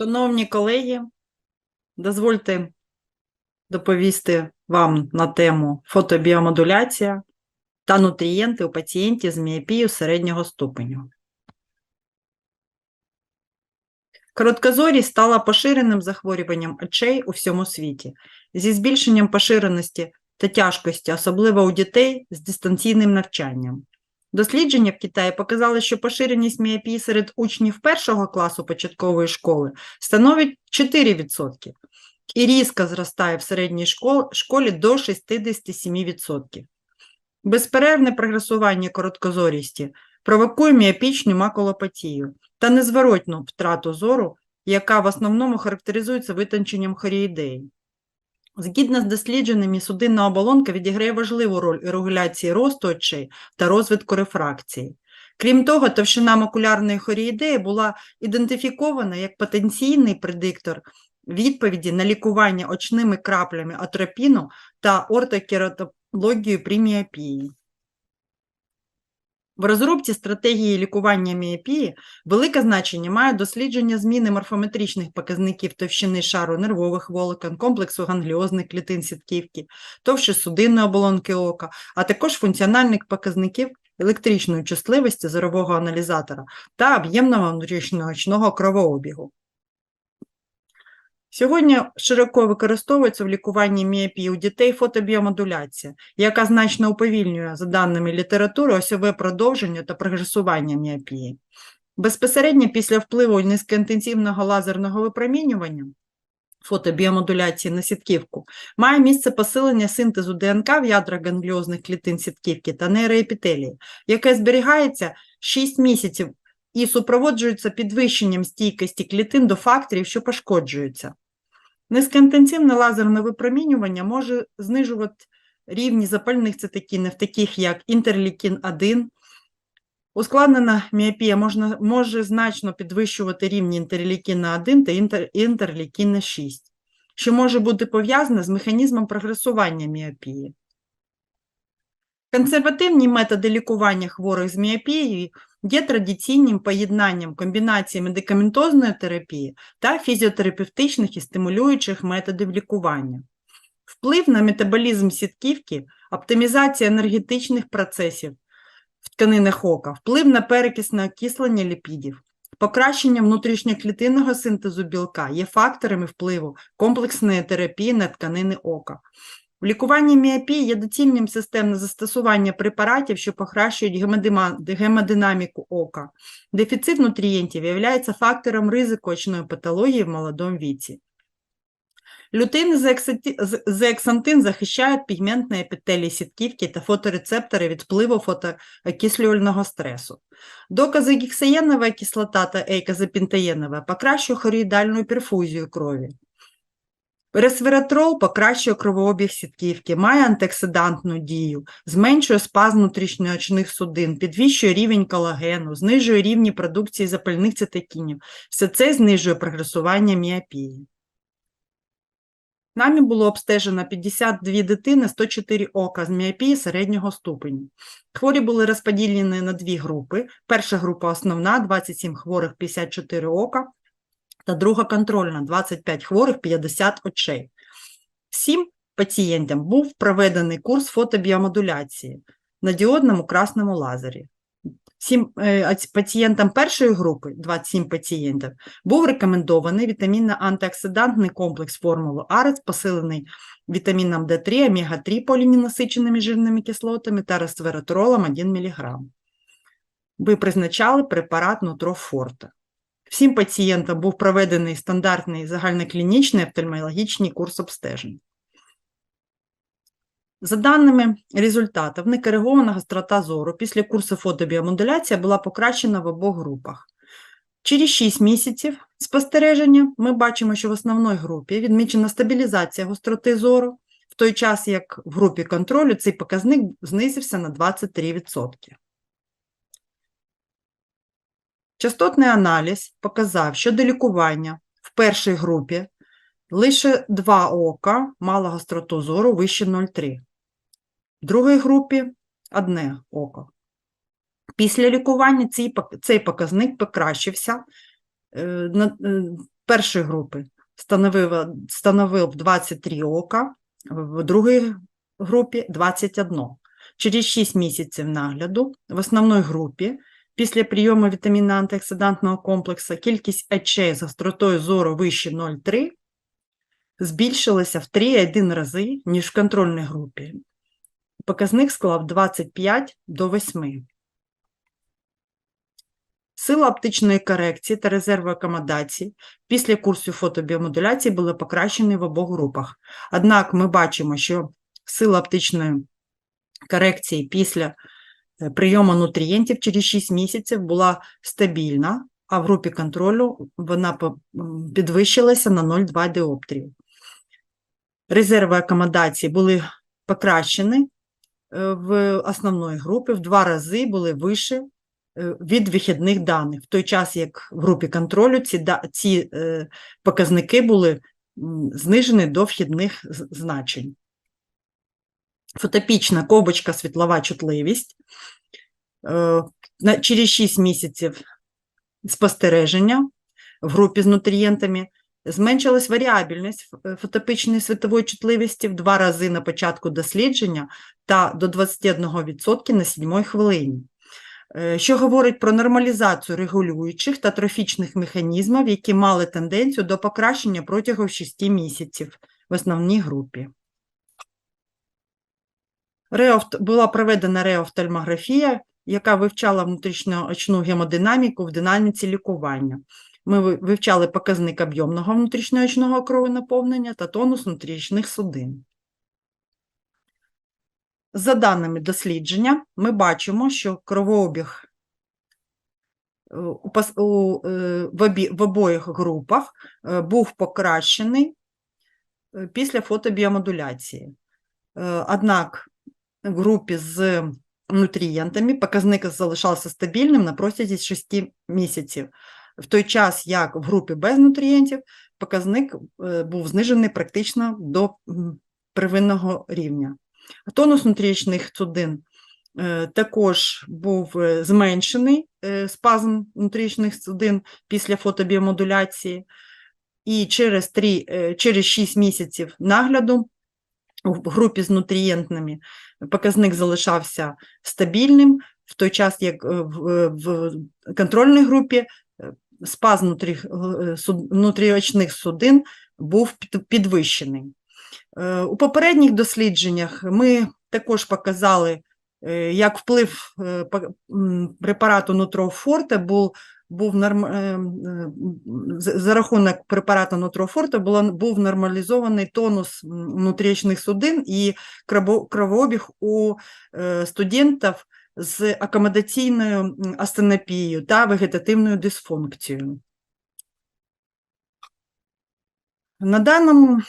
Шановні колеги, дозвольте доповісти вам на тему фотобіомодуляція та нутрієнти у пацієнтів з міопією середнього ступеню. Короткозорість стала поширеним захворюванням очей у всьому світі зі збільшенням поширеності та тяжкості, особливо у дітей з дистанційним навчанням. Дослідження в Китаї показали, що поширеність міопії серед учнів першого класу початкової школи становить 4% і різко зростає в середній школі до 67%. Безперервне прогресування короткозорісті провокує міопічну макулопатію та незворотну втрату зору, яка в основному характеризується витонченням хоріїдеї. Згідно з дослідженнями, судинна оболонка відіграє важливу роль у регуляції росту очей та розвитку рефракції. Крім того, товщина макулярної хоріїдеї була ідентифікована як потенційний предиктор відповіді на лікування очними краплями атропіну та ортокератологію при міопії. В розробці стратегії лікування міопії велике значення має дослідження зміни морфометричних показників товщини шару нервових волокон, комплексу гангліозних клітин сітківки, товщі судинної оболонки ока, а також функціональних показників електричної чутливості зорового аналізатора та об'ємного внутрішньоочного кровообігу. Сьогодні широко використовується в лікуванні міопії у дітей фотобіомодуляція, яка значно уповільнює, за даними літератури, осьове продовження та прогресування міопії. Безпосередньо після впливу низькоінтенсивного лазерного випромінювання фотобіомодуляції на сітківку має місце посилення синтезу ДНК в ядрах гангліозних клітин сітківки та нейроепітелії, яке зберігається 6 місяців і супроводжується підвищенням стійкості клітин до факторів, що пошкоджуються. Низькоінтенсивне лазерне випромінювання може знижувати рівні запальних цитокінів, таких як інтерлікін-1. Ускладнена міопія можна, може значно підвищувати рівні інтерлікіна 1 та інтер, інтерлікіна 6, що може бути пов'язане з механізмом прогресування міопії. Консервативні методи лікування хворих з міопією є традиційним поєднанням комбінації медикаментозної терапії та фізіотерапевтичних і стимулюючих методів лікування. Вплив на метаболізм сітківки, оптимізація енергетичних процесів в тканинах ока, вплив на перекисне окислення ліпідів, покращення внутрішньоклітинного синтезу білка є факторами впливу комплексної терапії на тканини ока. В лікуванні міопії є доцільним системне застосування препаратів, що покращують гемодинаміку ока. Дефіцит нутрієнтів є фактором ризику очної патології в молодому віці. Лютин і зеаксати- з- зеаксантин захищають пігментні епітелії сітківки та фоторецептори від впливу фотоокислювального стресу. Доказогексаєнова кислота та ейказопентаєнова покращує хороїдальну перфузію крові. Ресвератрол покращує кровообіг сітківки, має антиоксидантну дію, зменшує спазм внутрішньоочних судин, підвищує рівень колагену, знижує рівні продукції запальних цитокінів. Все це знижує прогресування міопії. Нами було обстежено 52 дитини, 104 ока з міопії середнього ступеню. Хворі були розподілені на дві групи. Перша група основна, 27 хворих, 54 ока, та друга контрольна, 25 хворих, 50 очей. Всім пацієнтам був проведений курс фотобіомодуляції на діодному красному лазері. Всім е, пацієнтам першої групи, 27 пацієнтів, був рекомендований вітамінно-антиоксидантний комплекс формули АРЕЦ, посилений вітаміном D3, омега-3 поліненасиченими жирними кислотами та ресвератролом 1 мг. Ви призначали препарат Нутрофорте. Всім пацієнтам був проведений стандартний загальноклінічний офтальмологічний курс обстежень. За даними результатів, некоригована гострота зору після курсу фотобіомодуляція була покращена в обох групах. Через 6 місяців спостереження ми бачимо, що в основній групі відмічена стабілізація гостроти зору, в той час як в групі контролю цей показник знизився на 23%. Частотний аналіз показав, що до лікування в першій групі лише два ока мало гостроту зору вище 0,3. В другій групі одне око. Після лікування цей, показник покращився е, е, першої групи становив, становив 23 ока, в другій групі 21. Через 6 місяців нагляду в основній групі після прийому вітамінно антиоксидантного комплексу кількість очей з гостротою зору вище 0,3 збільшилася в 3,1 рази, ніж в контрольній групі. Показник склав 25 до 8. Сила оптичної корекції та резерву акомодації після курсу фотобіомодуляції були покращені в обох групах. Однак ми бачимо, що сила оптичної корекції після прийому нутрієнтів через 6 місяців була стабільна, а в групі контролю вона підвищилася на 0,2 діоптрію. Резерви акомодації були покращені е, в основної групи, в два рази були вище е, від вихідних даних, в той час як в групі контролю ці, ці показники були знижені до вхідних значень. Фотопічна ковбочка світлова чутливість. Е, Через 6 місяців спостереження в групі з нутрієнтами зменшилась варіабельність ф- е, фотопічної світової чутливості в два рази на початку дослідження та до 21% на сьомій хвилині е, що говорить про нормалізацію регулюючих та трофічних механізмів, які мали тенденцію до покращення протягом 6 місяців в основній групі. Реофт... Була проведена реофтальмографія, яка вивчала внутрішньоочну гемодинаміку в динаміці лікування. Ми вивчали показник об'ємного внутрішньоочного кровонаповнення та тонус внутрішніх судин. За даними дослідження, ми бачимо, що кровообіг е, е, в, обоїх групах е, був покращений після фотобіомодуляції. Однак групі з нутрієнтами показник залишався стабільним на протязі 6 місяців, в той час як в групі без нутрієнтів показник е, був знижений практично до первинного рівня. Тонус внутрішніх судин е, також був е, зменшений е, спазм внутрішніх судин після фотобіомодуляції, і через, 3, е, через 6 місяців нагляду в групі з нутрієнтними показник залишався стабільним, в той час як е, в, в контрольній групі е, е, суд- внутріочних судин був підвищений. Е, У попередніх дослідженнях ми також показали, е, як вплив е, препарату Нутрофорте був, був норм... е, за за рахунок препарату Нутрофорте було, був нормалізований тонус внутрішніх судин і кровообіг у е, студентів з акомодаційною астенопією та вегетативною дисфункцією. На даному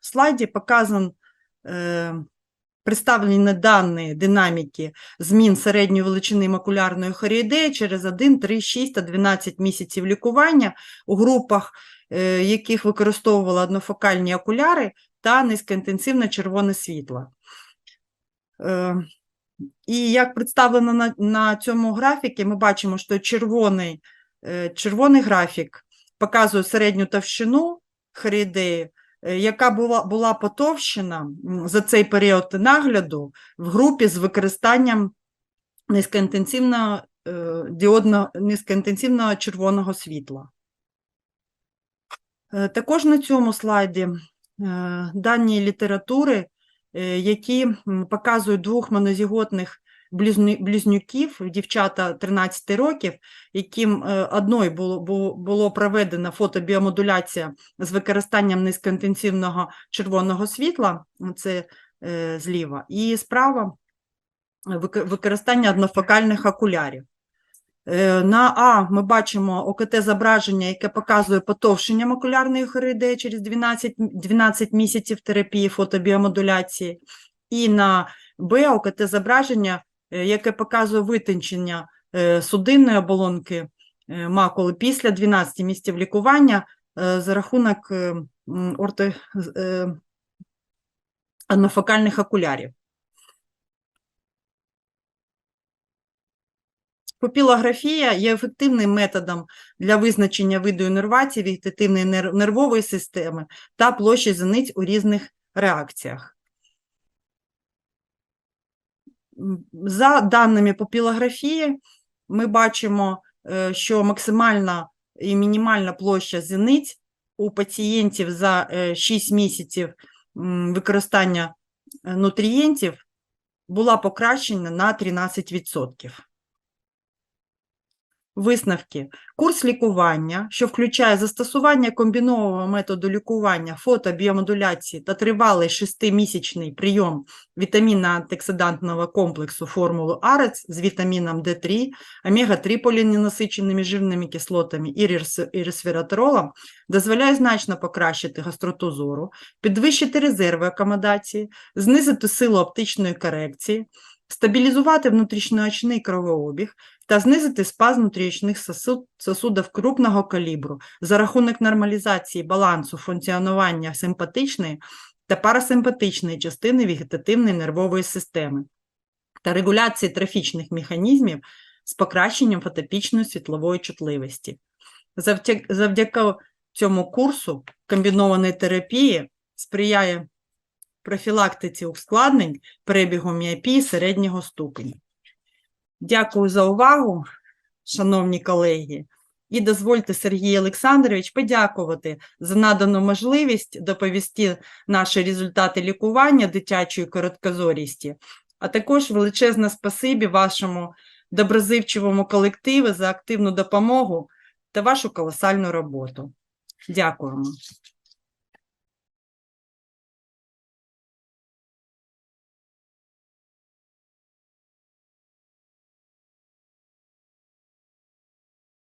слайді показан е, представлені дані динаміки змін середньої величини макулярної хоріїдеї через 1, 3, 6 та 12 місяців лікування у групах, е, яких використовували однофокальні окуляри та низькоінтенсивне червоне світло. Е, І як представлено на, на цьому графіки, ми бачимо, що червоний, е, червоний графік показує середню товщину хоріїдеї, яка була, була потовщена за цей період нагляду в групі з використанням низькоінтенсивного, е, діодного, низькоінтенсивного червоного світла. Е, Також на цьому слайді е, дані літератури, е, які показують двох монозіготних близнюків, дівчата 13 років, яким е, одної було, було, проведена фотобіомодуляція з використанням низькоінтенсивного червоного світла, це е, зліва, і справа е, використання однофокальних окулярів. На А ми бачимо ОКТ-зображення, яке показує потовщення макулярної хоридеї через 12, 12 місяців терапії фотобіомодуляції. І на Б ОКТ-зображення, е, яке показує витончення е, судинної оболонки е, макули після 12 місяців лікування е, за рахунок е, орто, е, окулярів. Пупілографія є ефективним методом для визначення виду іннервації вегетативної нер- нервової системи та площі зениць у різних реакціях. За даними попілографії, ми бачимо, е, що максимальна і мінімальна площа зіниць у пацієнтів за е, 6 місяців використання е, нутрієнтів була покращена на 13%. Висновки. Курс лікування, що включає застосування комбінованого методу лікування, фотобіомодуляції та тривалий шестимісячний прийом вітамінно-антиоксидантного комплексу формулу АРЕЦ з вітаміном D3, омега-3 поліненасиченими жирними кислотами і ресвератролом дозволяє значно покращити гостроту зору, підвищити резерви акомодації, знизити силу оптичної корекції, стабілізувати внутрішньоочний кровообіг та знизити спазм внутріочних сосуд, сосудів крупного калібру за рахунок нормалізації балансу функціонування симпатичної та парасимпатичної частини вегетативної нервової системи та регуляції трофічних механізмів з покращенням фотопічної світлової чутливості. Завдяки цьому курсу комбінованої терапії сприяє профілактиці ускладнень перебігу міопії середнього ступеня. Дякую за увагу, шановні колеги. І дозвольте, Сергій Олександрович, подякувати за надану можливість доповісти наші результати лікування дитячої короткозорісті, а також величезне спасибі вашому доброзивчивому колективу за активну допомогу та вашу колосальну роботу. Дякуємо.